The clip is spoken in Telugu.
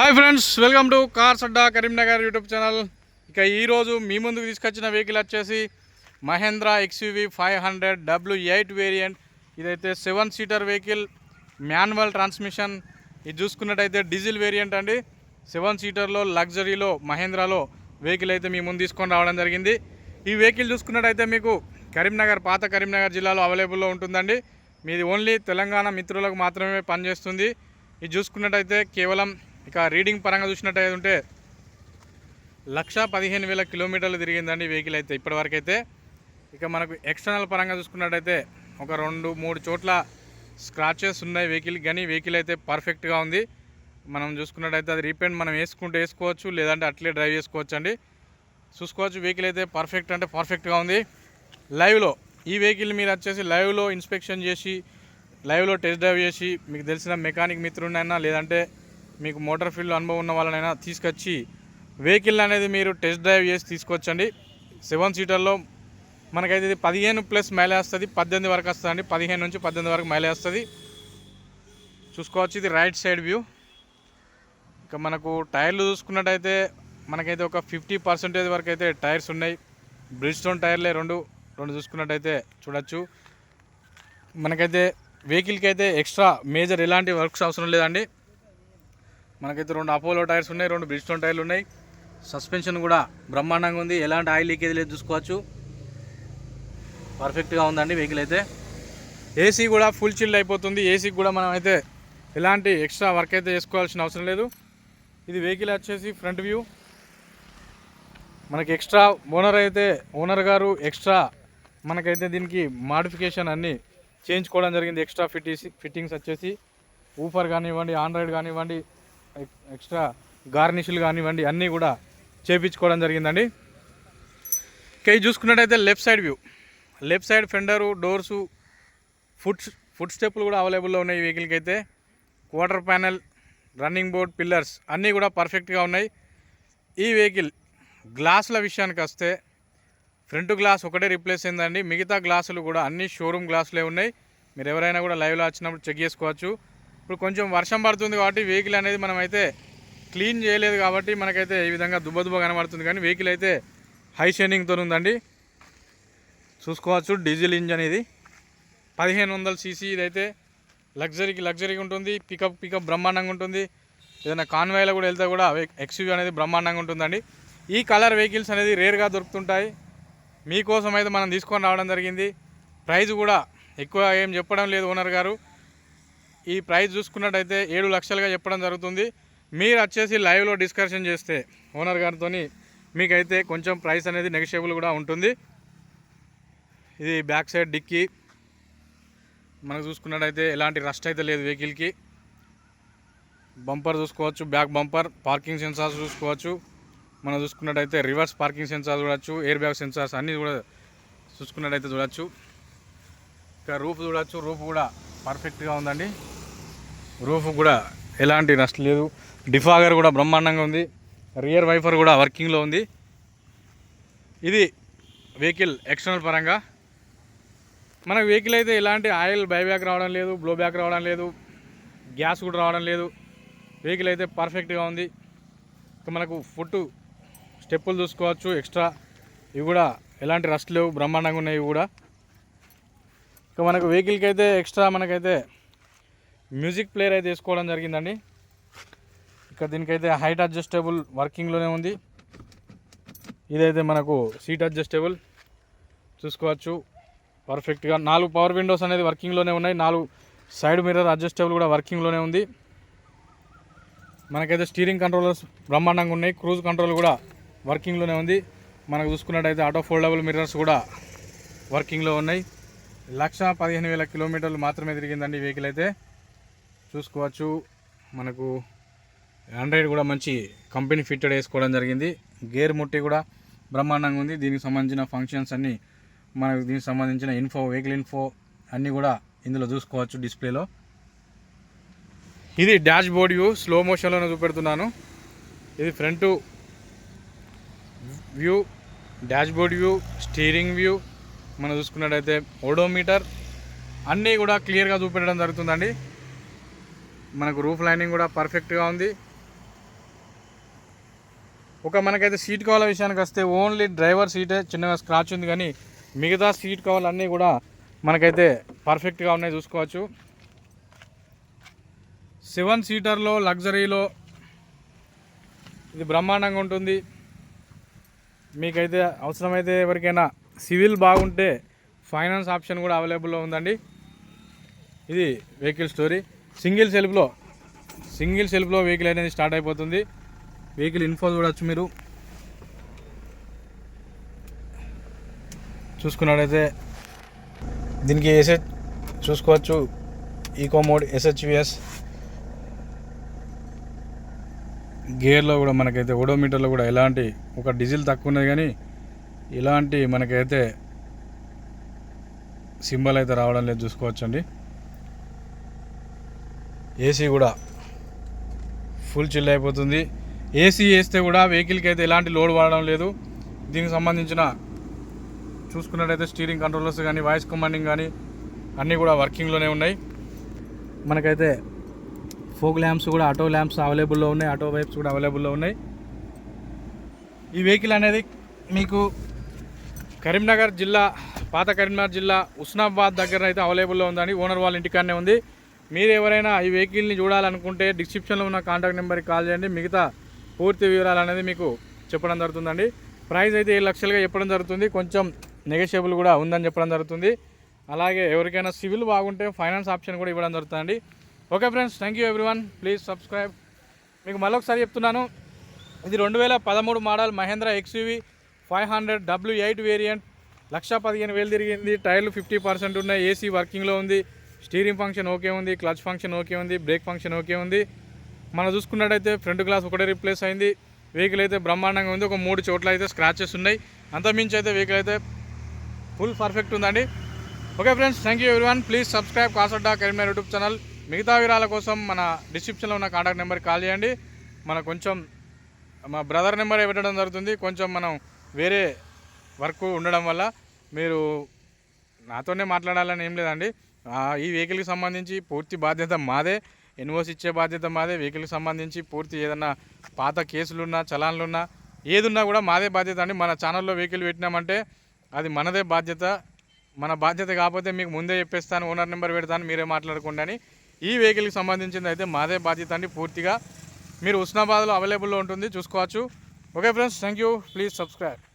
Hi friends welcome to cars Adda Karimnagar YouTube channel. ఇక ఈరోజు మీ ముందుకు తీసుకొచ్చిన వెహికల్ వచ్చేసి Mahindra XUV five hundred W eight variant ఇదైతే seven seater vehicle manual transmission ఇది చూసుకున్నట్టయితే డీజిల్ వేరియంట్ అండి. సెవెన్ సీటర్లో లగ్జరీలో మహేంద్రాలో వెహికల్ అయితే మీ ముందు తీసుకొని రావడం జరిగింది. ఈ వెహికల్ చూసుకున్నట్టయితే మీకు కరీంనగర్ పాత కరీంనగర్ జిల్లాలో అవైలబుల్లో ఉంటుందండి. మీది ఓన్లీ తెలంగాణ మిత్రులకు మాత్రమే పనిచేస్తుంది. ఇది చూసుకున్నట్టయితే కేవలం ఇక రీడింగ్ పరంగా చూసినట్టయితే ఉంటే లక్ష పదిహేను వేల కిలోమీటర్లు తిరిగిందండి వెహికల్ అయితే. ఇప్పటివరకు అయితే ఇక మనకు ఎక్స్టర్నల్ పరంగా చూసుకున్నట్టయితే ఒక రెండు మూడు చోట్ల స్క్రాచెస్ ఉన్నాయి వెహికల్ కానీ వెహికల్ అయితే పర్ఫెక్ట్గా ఉంది. మనం చూసుకున్నట్టయితే అది రీపెయింట్ మనం వేసుకుంటే వేసుకోవచ్చు లేదంటే అట్లే డ్రైవ్ చేసుకోవచ్చు అండి చూసుకోవచ్చు వెహికల్ అయితే పర్ఫెక్ట్ అంటే పర్ఫెక్ట్గా ఉంది. లైవ్లో ఈ వెహికల్ మీరు వచ్చేసి లైవ్లో ఇన్స్పెక్షన్ చేసి లైవ్లో టెస్ట్ డ్రైవ్ చేసి మీకు తెలిసిన మెకానిక్ మిత్రుడినైనా లేదంటే మీకు మోటార్ ఫీల్డ్ అనుభవం ఉన్న వాళ్ళనైనా తీసుకొచ్చి వెహికల్ అనేది మీరు టెస్ట్ డ్రైవ్ చేసి తీసుకొచ్చండి. సెవెన్ సీటర్లో మనకైతే ఇది పదిహేను ప్లస్ మైలే వస్తుంది పద్దెనిమిది వరకు వస్తుందండి. పదిహేను నుంచి పద్దెనిమిది వరకు మైలే వస్తుంది. చూసుకోవచ్చు ఇది రైట్ సైడ్ వ్యూ. ఇక మనకు టైర్లు చూసుకున్నట్టయితే మనకైతే ఒక ఫిఫ్టీ పర్సెంటేజ్ వరకు అయితే టైర్స్ ఉన్నాయి. బ్రిడ్జ్ స్టోన్ టైర్లే రెండు రెండు చూసుకున్నట్టయితే చూడొచ్చు. మనకైతే వెహికల్కి అయితే ఎక్స్ట్రా మేజర్ ఎలాంటి వర్క్స్ అవసరం లేదండి. మనకైతే రెండు అపోలో టైర్స్ ఉన్నాయి రెండు బ్రిడ్జ్ టైర్లు ఉన్నాయి. సస్పెన్షన్ కూడా బ్రహ్మాండంగా ఉంది. ఎలాంటి ఆయిల్ లీకేజ్ లేదు చూసుకోవచ్చు. పర్ఫెక్ట్గా ఉందండి వెహికల్ అయితే. ఏసీ కూడా ఫుల్ చిల్డ్ అయిపోతుంది. ఏసీకి కూడా మనం అయితే ఎలాంటి ఎక్స్ట్రా వర్క్ అయితే చేసుకోవాల్సిన అవసరం లేదు. ఇది వెహికల్ వచ్చేసి ఫ్రంట్ వ్యూ మనకి ఎక్స్ట్రా ఓనర్ అయితే ఓనర్ గారు ఎక్స్ట్రా మనకైతే దీనికి మాడిఫికేషన్ అన్నీ చేయించుకోవడం జరిగింది. ఎక్స్ట్రా ఫిట్టింగ్స్ ఫిట్టింగ్స్ వచ్చేసి ఊఫర్ కానివ్వండి ఆండ్రాయిడ్ కానివ్వండి ఎక్స్ట్రా గార్నిష్లు కానివ్వండి అన్నీ కూడా చేయించుకోవడం జరిగిందండి. ఇక ఇది చూసుకున్నట్టయితే left side view. Left side fender doors foot foot స్టెప్పులు కూడా అవైలబుల్లో ఉన్నాయి ఈ వెహికల్కి అయితే. Quarter panel running board pillars అన్నీ కూడా పర్ఫెక్ట్గా ఉన్నాయి. ఈ వెహికల్ గ్లాసుల విషయానికి వస్తే ఫ్రంట్ గ్లాస్ ఒకటే రీప్లేస్ అయిందండి. మిగతా గ్లాసులు కూడా అన్ని షోరూమ్ గ్లాసులే ఉన్నాయి. మీరు ఎవరైనా కూడా లైవ్లో వచ్చినప్పుడు చెక్ చేసుకోవచ్చు. ఇప్పుడు కొంచెం వర్షం పడుతుంది కాబట్టి వెహికల్ అనేది మనం అయితే క్లీన్ చేయలేదు కాబట్టి మనకైతే ఈ విధంగా దుబ్బదుబ్బ కనబడుతుంది. కానీ వెహికల్ అయితే హై షైనింగ్తో ఉందండి. చూసుకోవచ్చు డీజిల్ ఇంజన్ ఇది పదిహేను వందల సీసీ ఇదైతే లగ్జరీకి లగ్జరీగా ఉంటుంది. పికప్ పికప్ బ్రహ్మాండంగా ఉంటుంది. ఏదైనా కాన్వాయ్లో కూడా వెళ్తే కూడా ఎక్స్యూవీ అనేది బ్రహ్మాండంగా ఉంటుందండి. ఈ కలర్ వెహికల్స్ అనేది రేర్గా దొరుకుతుంటాయి. మీకోసం అయితే మనం తీసుకొని రావడం జరిగింది. ప్రైజ్ కూడా ఎక్కువ ఏం చెప్పడం లేదు ఓనర్ గారు. ఈ ప్రైస్ చూసుకున్నట్టయితే ఏడు లక్షలుగా చెప్పడం జరుగుతుంది. మీరు వచ్చేసి లైవ్లో డిస్కషన్ చేస్తే ఓనర్ గారితో మీకైతే కొంచెం ప్రైస్ అనేది నెగిషియబుల్ కూడా ఉంటుంది. ఇది బ్యాక్ సైడ్ డిక్కీ. మనకు చూసుకున్నట్టయితే ఎలాంటి రస్ట్ అయితే లేదు వెహికల్కి. బంపర్ చూసుకోవచ్చు బ్యాక్ బంపర్ పార్కింగ్ సెన్సార్స్ చూసుకోవచ్చు. మనం చూసుకున్నట్టయితే రివర్స్ పార్కింగ్ సెన్సార్ చూడొచ్చు ఎయిర్ బ్యాగ్ సెన్సార్స్ అన్నీ కూడా చూసుకున్నట్టయితే చూడొచ్చు. ఇంకా రూఫ్ చూడొచ్చు రూఫ్ కూడా పర్ఫెక్ట్గా ఉందండి. రూఫ్ కూడా ఎలాంటి నష్టం లేదు. డిఫాగర్ కూడా బ్రహ్మాండంగా ఉంది. రియర్ వైఫర్ కూడా వర్కింగ్లో ఉంది. ఇది వెహికల్ ఎక్స్టర్నల్ పరంగా. మన వెహికల్ అయితే ఎలాంటి ఆయిల్ బైబ్యాక్ రావడం లేదు బ్లో బ్యాక్ రావడం లేదు గ్యాస్ కూడా రావడం లేదు. వెహికల్ అయితే పర్ఫెక్ట్గా ఉంది. మనకు ఫుట్ స్టెప్పులు చూసుకోవచ్చు ఎక్స్ట్రా. ఇవి కూడా ఎలాంటి రస్ట్ లేవు బ్రహ్మాండంగా ఉన్నాయి ఇవి కూడా. ఇక మనకు వెహికల్కి అయితే ఎక్స్ట్రా మనకైతే మ్యూజిక్ ప్లేయర్ అయితే వేసుకోవడం జరిగిందండి. ఇక్కడ దీనికైతే హైట్ అడ్జస్టబుల్ వర్కింగ్లోనే ఉంది. ఇదైతే మనకు సీట్ అడ్జస్టబుల్. చూసుకోవచ్చు. పర్ఫెక్ట్గా నాలుగు పవర్ విండోస్ అనేది వర్కింగ్లోనే ఉన్నాయి. నాలుగు సైడ్ మిర్రర్ అడ్జస్టబుల్ కూడా వర్కింగ్లోనే ఉంది. మనకైతే స్టీరింగ్ కంట్రోలర్స్ బ్రహ్మాండంగా ఉన్నాయి. క్రూజ్ కంట్రోల్ కూడా వర్కింగ్లోనే ఉంది. మనకు చూసుకున్నట్టయితే ఆటో ఫోల్డబుల్ మిర్రర్స్ కూడా వర్కింగ్లో ఉన్నాయి. లక్ష పదిహేను వేల కిలోమీటర్లు మాత్రమే తిరిగిందండి ఈ వెహికల్ అయితే. చూసుకోవచ్చు. మనకు ఆండ్రాయిడ్ కూడా మంచి కంపెనీ ఫిట్టెడ్ వేసుకోవడం జరిగింది. గేర్ ముట్టి కూడా బ్రహ్మాండంగా ఉంది. దీనికి సంబంధించిన ఫంక్షన్స్ అన్నీ మనకు దీనికి సంబంధించిన ఇన్ఫో వెహికల్ ఇన్ఫో అన్నీ కూడా ఇందులో చూసుకోవచ్చు డిస్ప్లేలో ఇది డాష్ బోర్డ్ వ్యూ స్లో మోషన్లోనే చూపెడుతున్నాను. ఇది front view dashboard view steering view మనం చూసుకున్నట్టయితే ఓడోమీటర్ అన్నీ కూడా క్లియర్గా చూపెట్టడం జరుగుతుందండి. మనకు రూఫ్ లైనింగ్ కూడా పర్ఫెక్ట్గా ఉంది. ఒక మనకైతే సీట్ కవర్ల విషయానికి వస్తే ఓన్లీ డ్రైవర్ సీటే చిన్నగా స్క్రాచ్ ఉంది కానీ మిగతా సీట్ కవర్లు అన్నీ కూడా మనకైతే పర్ఫెక్ట్గా ఉన్నాయి చూసుకోవచ్చు. సెవెన్ సీటర్లో లగ్జరీలో ఇది బ్రహ్మాండంగా ఉంటుంది. మీకైతే అవసరమైతే ఎవరికైనా సివిల్ బాగుంటే ఫైనాన్స్ ఆప్షన్ కూడా అవైలబుల్లో ఉందండి. ఇది వెహికల్ స్టోరీ సింగిల్ సెల్ఫ్లో సింగిల్ సెల్ఫ్లో వెహికల్ అనేది స్టార్ట్ అయిపోతుంది. వెహికల్ ఇన్ఫో చూడవచ్చు మీరు. చూసుకున్నట్టయితే దీనికి ఎస్హెచ్ చూసుకోవచ్చు. ఈకో మోడ్ ఎస్హెచ్విఎస్ గేర్లో కూడా మనకైతే ఓడోమీటర్లో కూడా ఎలాంటి ఒక డీజిల్ తక్కువ ఉన్నది కానీ ఇలాంటి మనకైతే సింబల్ అయితే రావడం లేదు చూసుకోవచ్చండి. ఏసీ కూడా ఫుల్ చిల్ అయిపోతుంది. ఏసీ వేస్తే కూడా వెహికల్కి అయితే ఎలాంటి లోడ్ వాడడం లేదు. దీనికి సంబంధించిన చూసుకున్నట్టయితే స్టీరింగ్ కంట్రోలర్స్ కానీ వాయిస్ కమాండింగ్ కానీ అన్నీ కూడా వర్కింగ్లోనే ఉన్నాయి. మనకైతే ఫోక్ ల్యాంప్స్ కూడా ఆటో ల్యాంప్స్ అవైలబుల్లో ఉన్నాయి. ఆటో వైప్స్ కూడా అవైలబుల్లో ఉన్నాయి. ఈ వెహికల్ అనేది మీకు కరీంనగర్ జిల్లా పాత కరీంనగర్ జిల్లా ఉస్నాబాద్ దగ్గర అయితే అవైలబుల్లో ఉందండి ఓనర్ వాళ్ళ ఇంటికాడనే ఉంది. మీరు ఎవరైనా ఈ వెహికల్ని చూడాలనుకుంటే డిస్క్రిప్షన్లో ఉన్న కాంటాక్ట్ నెంబర్కి కాల్ చేయండి. మిగతా పూర్తి వివరాలు అనేది మీకు చెప్పడం జరుగుతుందండి. ప్రైస్ అయితే ఏడు లక్షలుగా చెప్పడం జరుగుతుంది. కొంచెం నెగోషియబుల్ కూడా ఉందని చెప్పడం జరుగుతుంది. అలాగే ఎవరికైనా సివిల్ బాగుంటే ఫైనాన్స్ ఆప్షన్ కూడా ఇవ్వడం జరుగుతుందండి. Okay friends thank you everyone please subscribe మీకు మళ్ళొకసారి చెప్తున్నాను. ఇది రెండు వేల పదమూడు model Mahindra XUV five hundred W eight variant lakh పదిహేను వేలు తిరిగింది. టైర్లు ఫిఫ్టీ పర్సెంట్ ఉన్నాయి. ఏసీ వర్కింగ్లో ఉంది. స్టీరింగ్ ఫంక్షన్ ఓకే ఉంది క్లచ్ ఫంక్షన్ ఓకే ఉంది బ్రేక్ ఫంక్షన్ ఓకే ఉంది. మనం చూసుకున్నట్టయితే ఫ్రంట్ గ్లాస్ ఒకటే రీప్లేస్ అయింది. వెహికల్ అయితే బ్రహ్మాండంగా ఉంది. ఒక మూడు చోట్ల అయితే స్క్రాచెస్ ఉన్నాయి. అంతమించి అయితే వెహికల్ అయితే ఫుల్ పర్ఫెక్ట్ ఉందండి. Okay friends thank you everyone please subscribe కాసడ్డా Karimnagar YouTube channel మిగతా వివరాల కోసం మన డిస్క్రిప్షన్లో ఉన్న కాంటాక్ట్ నెంబర్కి కాల్ చేయండి. మన కొంచెం మా బ్రదర్ నెంబర్ పెట్టడం జరుగుతుంది. కొంచెం మనం వేరే వర్క్ ఉండడం వల్ల మీరు నాతోనే మాట్లాడాలని ఏం లేదండి. ఈ వెహికల్కి సంబంధించి పూర్తి బాధ్యత మాదే. ఎన్ఓసి ఇచ్చే బాధ్యత మాదే. వెహికల్కి సంబంధించి పూర్తి ఏదన్నా పాత కేసులున్నా చలాన్లున్నా ఏదున్నా కూడా మాదే బాధ్యత అండి. మన ఛానల్లో వెహికల్ పెట్టినామంటే అది మనదే బాధ్యత. మన బాధ్యత కాకపోతే మీకు ముందే చెప్పేస్తాను ఓనర్ నెంబర్ పెడతాను మీరే మాట్లాడకుండా అని. ఈ వెహికల్కి సంబంధించింది అయితే మాదే బాధ్యత అండి పూర్తిగా. మీరు ఉస్నాబాద్లో అవైలబుల్లో ఉంటుంది చూసుకోవచ్చు. Okay friends thank you. Please subscribe.